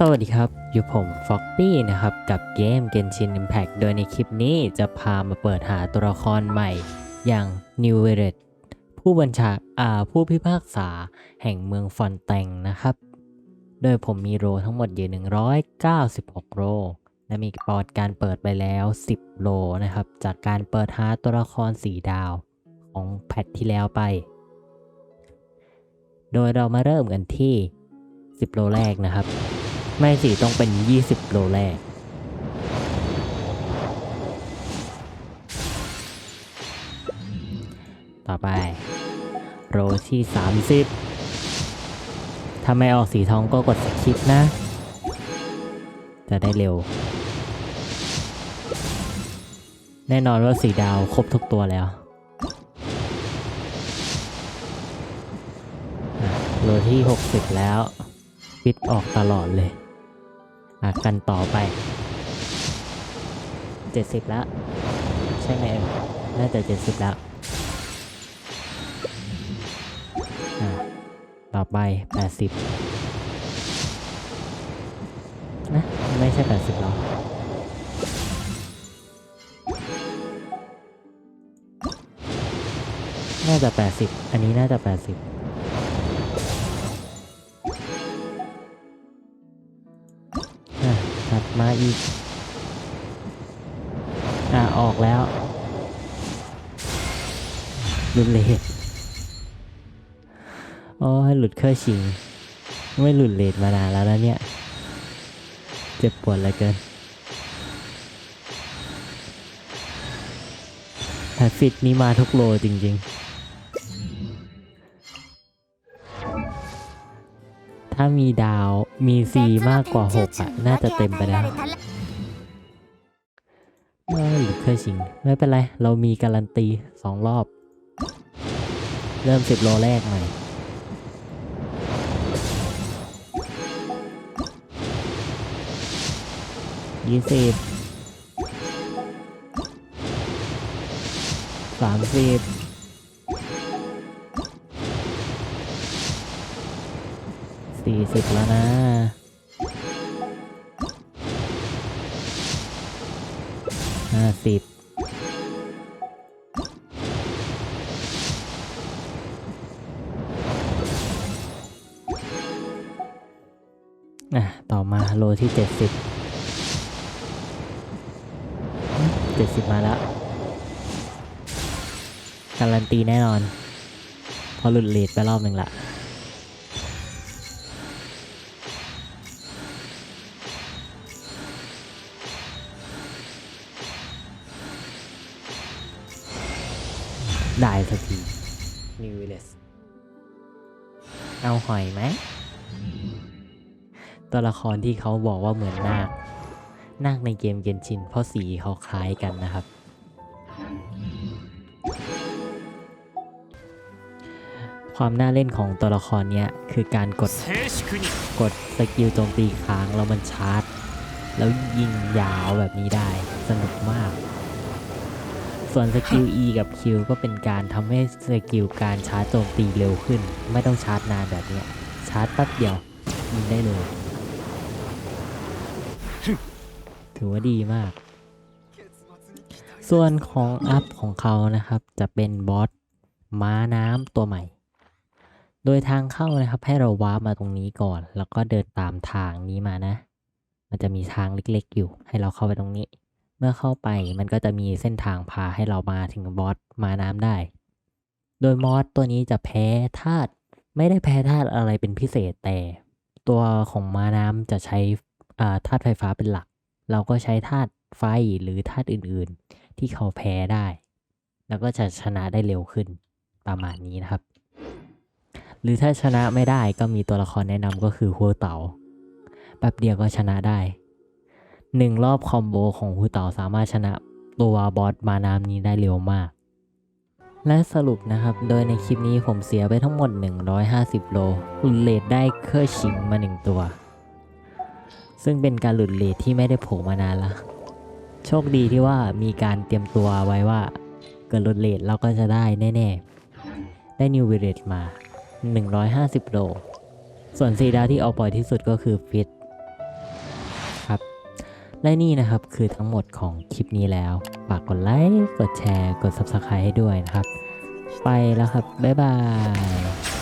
สวัสดีครับ อยู่ผมฟ็อกตี้นะครับ กับเกม Genshin Impact โดยในคลิปนี้จะพามาเปิดหาตัวละครใหม่อย่าง New v e r e t ผู้บัญชาอ่าผู้พิพากษาแห่งเมืองฟอนแตงนะครับ โดยผมมีโรทั้งหมดอยู่ 196 โร และมีปอดการเปิดไปแล้ว 10โลนะครับ จากการเปิดหาตัวละคร 4 ดาวของแพทที่แล้วไป โดยเรามาเริ่มกันที่ 10โลแรกนะครับ ไม่สิต้องเป็น 20 โลแรก ต่อไป โรที่ 30 ถ้าไม่ออกสีทองก็กดสคิปนะ จะได้เร็ว แน่นอนว่าสีดาวครบทุกตัวแล้วโลที่ 60 แล้ว ปิดออกตลอดเลย อะกันต่อไป 70 แล้ว ใช่ไหมเอ็มน่าจะ 70 แล้วอะต่อไป 80 นะ ไม่ใช่ 80หรอน่าจะ 80 อันนี้น่าจะ 80 ถัดมาอีก อะออกแล้วหลุดเลทโอ้ยหลุดเครื่องชิง ไม่หลุดเลทมานานแล้วนะเนี่ย เจ็บปวดเหลือเกินแต่ฟิตนี้มาทุกโลจริงๆ ถ้ามีดาว มีซีมากกว่า6อะ น่าจะเต็มไปแล้วเออหรือเคยชิง ไม่เป็นไร เรามีการันตีสองรอบ เริ่มสิบโลแรกใหม่ยี่สิบสามสิบ สิบแล้วนะ ห้าสิบอะ ต่อมาโลที่เจ็ดสิบเจ็ดสิบมาแล้ว การันตีแน่นอน พอหลุดเลทไปรอบหนึ่งละ ได้สักทีนิวเลสเอาหอยไหม ตัวละครที่เขาบอกว่าเหมือนนาคนาคในเกมเกนชิน เพราะสีเขาคล้ายกันนะครับ ความน่าเล่นของตัวละครเนี้ยคือการกดกดสกิลโจมตีค้างแล้วมันชาร์จ แล้วยิงยาวแบบนี้ได้สนุกมาก ส่วนสกิล E กับ Q ก็เป็นการทำให้สกิลการชาร์จโจมตีเร็วขึ้น ไม่ต้องชาร์จนานแบบเนี้ยชาร์จแป๊บเดียวยิงได้เลยถือว่าดีมาก ส่วนของอัพของเขานะครับ จะเป็นบอสม้าน้ำตัวใหม่ โดยทางเข้านะครับ ให้เราว้าร์ปมาตรงนี้ก่อน แล้วก็เดินตามทางนี้มานะ มันจะมีทางเล็กๆอยู่ ให้เราเข้าไปตรงนี้ เมื่อเข้าไปมันก็จะมีเส้นทางพาให้เรามาถึงบอสมาน้ำได้ โดยมอสตัวนี้จะแพ้ธาตุไม่ได้แพ้ธาตุอะไรเป็นพิเศษแต่ ตัวของมาน้ำจะใช้อ่าธาตุไฟฟ้าเป็นหลัก เราก็ใช้ธาตุไฟหรือธาตุอื่นๆ ที่เขาแพ้ได้ แล้วก็จะชนะได้เร็วขึ้นประมาณนี้นะครับ หรือถ้าชนะไม่ได้ก็มีตัวละครแนะนำก็คือหัวเต๋าแป๊บเดียวก็ชนะได้ หนึ่งรอบคอมโบของหัวเต๋าสามารถชนะตัวบอสมาน้ำนี้ได้เร็วมาก และสรุปนะครับ โดยในคลิปนี้ผมเสียไปทั้งหมด 150 โลหลุดเลทได้เคอร์ชิงมา 1 ตัว ซึ่งเป็นการหลุดเลทที่ไม่ได้โผล่มานานละ โชคดีที่ว่ามีการเตรียมตัวไว้ว่า เกิดหลุดเลทเราก็จะได้แน่ๆ ได้นิววิเลตมา 150 โล ส่วนสีดาที่เอาปล่อยที่สุดก็คือฟิต และนี่นะครับคือทั้งหมดของคลิปนี้แล้ว ฝากกดไลค์ กดแชร์ กด Subscribe ให้ด้วยนะครับ ไปแล้วครับ บ๊ายบาย